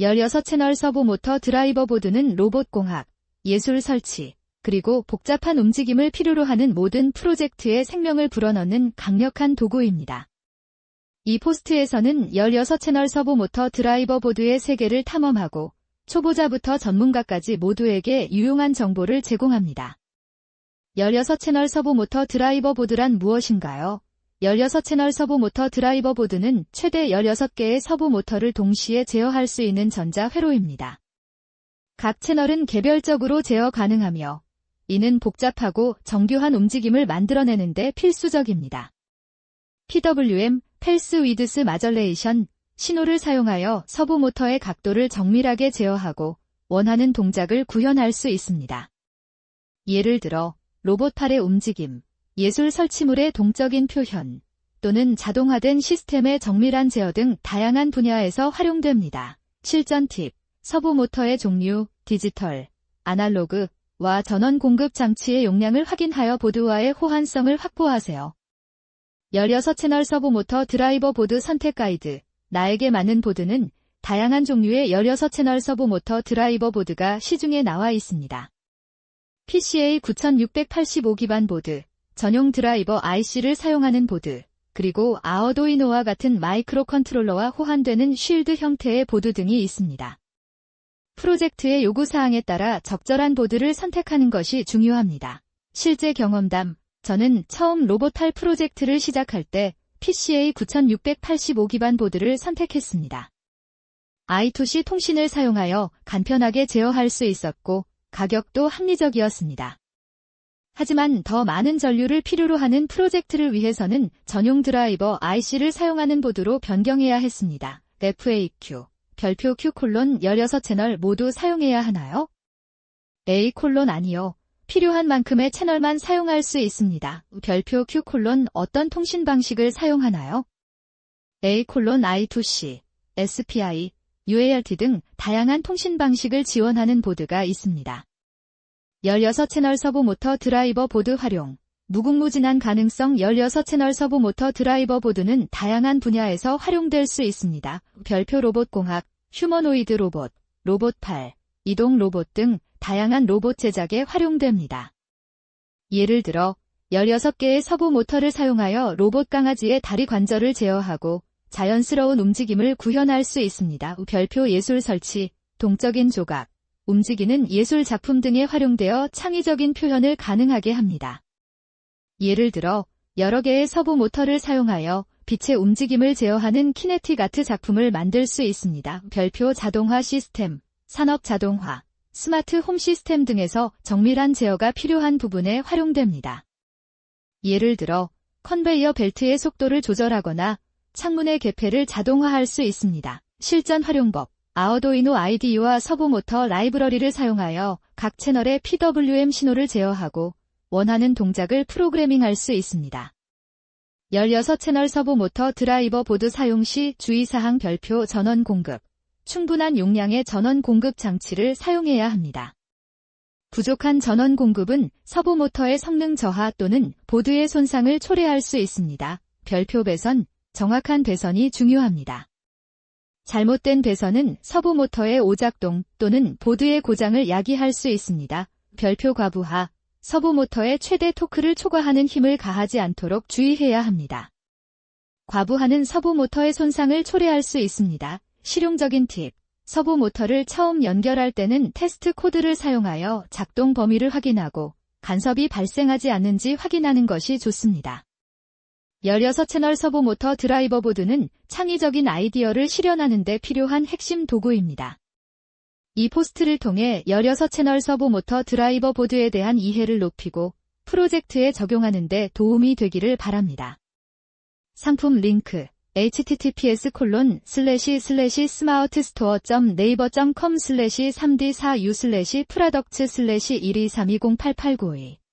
16채널 서브 모터 드라이버 보드는 로봇 공학, 예술 설치, 그리고 복잡한 움직임을 필요로 하는 모든 프로젝트에 생명을 불어넣는 강력한 도구입니다. 이 포스트에서는 16채널 서브 모터 드라이버 보드의 세계를 탐험하고 초보자부터 전문가까지 모두에게 유용한 정보를 제공합니다. 16채널 서브 모터 드라이버 보드란 무엇인가요? 16채널 서브 모터 드라이버 보드는 최대 16개의 서브 모터를 동시에 제어할 수 있는 전자 회로입니다. 각 채널은 개별적으로 제어 가능하며 이는 복잡하고 정교한 움직임을 만들어내는데 필수적입니다. PWM, 펠스 위드스 마절레이션, 신호를 사용하여 서브 모터의 각도를 정밀하게 제어하고 원하는 동작을 구현할 수 있습니다. 예를 들어 로봇 팔의 움직임, 예술 설치물의 동적인 표현, 또는 자동화된 시스템의 정밀한 제어 등 다양한 분야에서 활용됩니다. 실전 팁, 서브 모터의 종류, 디지털, 아날로그 와 전원 공급 장치의 용량을 확인하여 보드와의 호환성을 확보하세요. 16채널 서브 모터 드라이버 보드 선택 가이드, 나에게 맞는 보드는 다양한 종류의 16채널 서브 모터 드라이버 보드가 시중에 나와 있습니다. PCA 9685 기반 보드, 전용 드라이버 IC를 사용하는 보드, 그리고 아어도이노와 같은 마이크로 컨트롤러와 호환되는 쉴드 형태의 보드 등이 있습니다. 프로젝트의 요구사항에 따라 적절한 보드를 선택하는 것이 중요합니다. 실제 경험담, 저는 처음 로봇할 프로젝트를 시작할 때 PCA 9685 기반 보드를 선택했습니다. I2C 통신을 사용하여 간편하게 제어할 수 있었고 가격도 합리적이었습니다. 하지만 더 많은 전류를 필요로 하는 프로젝트를 위해서는 전용 드라이버 IC를 사용하는 보드로 변경해야 했습니다. FAQ 별표 Q 콜론 16채널 모두 사용해야 하나요? A 콜론 아니요. 필요한 만큼의 채널만 사용할 수 있습니다. 별표 Q 콜론 어떤 통신 방식을 사용하나요? A 콜론 I2C, SPI, UART 등 다양한 통신 방식을 지원하는 보드가 있습니다. 16채널 서브 모터 드라이버 보드 활용 무궁무진한 가능성 16채널 서브 모터 드라이버 보드는 다양한 분야에서 활용될 수 있습니다. 별표 로봇 공학, 휴머노이드 로봇, 로봇 팔, 이동 로봇 등 다양한 로봇 제작에 활용됩니다. 예를 들어 16개의 서브 모터를 사용하여 로봇 강아지의 다리 관절을 제어하고 자연스러운 움직임을 구현할 수 있습니다. 별표 예술 설치, 동적인 조각, 움직이는 예술 작품 등에 활용되어 창의적인 표현을 가능하게 합니다. 예를 들어 여러 개의 서브 모터를 사용하여 빛의 움직임을 제어하는 키네틱 아트 작품을 만들 수 있습니다. 별표 자동화 시스템, 산업 자동화, 스마트 홈 시스템 등에서 정밀한 제어가 필요한 부분에 활용됩니다. 예를 들어 컨베이어 벨트의 속도를 조절하거나 창문의 개폐를 자동화할 수 있습니다. 실전 활용법 아어도이노 IDE와 서브모터 라이브러리를 사용하여 각 채널의 PWM 신호를 제어하고 원하는 동작을 프로그래밍할 수 있습니다. 16채널 서브모터 드라이버 보드 사용 시 주의사항 별표 전원 공급 충분한 용량의 전원 공급 장치를 사용해야 합니다. 부족한 전원 공급은 서브모터의 성능 저하 또는 보드의 손상을 초래할 수 있습니다. 별표 배선, 정확한 배선이 중요합니다. 잘못된 배선은 서브 모터의 오작동 또는 보드의 고장을 야기할 수 있습니다. 별표 과부하, 서브 모터의 최대 토크를 초과하는 힘을 가하지 않도록 주의해야 합니다. 과부하는 서브 모터의 손상을 초래할 수 있습니다. 실용적인 팁. 서브 모터를 처음 연결할 때는 테스트 코드를 사용하여 작동 범위를 확인하고 간섭이 발생하지 않는지 확인하는 것이 좋습니다. 16채널 서브 모터 드라이버 보드는 창의적인 아이디어를 실현하는 데 필요한 핵심 도구입니다. 이 포스트를 통해 16채널 서브 모터 드라이버 보드에 대한 이해를 높이고 프로젝트에 적용하는 데 도움이 되기를 바랍니다. 상품 링크 https 콜론 슬래시 슬래시 스마트 스토어 점 네이버 점 컴 슬래시 3d 4u 슬래시 프라덕츠 슬래시 123208892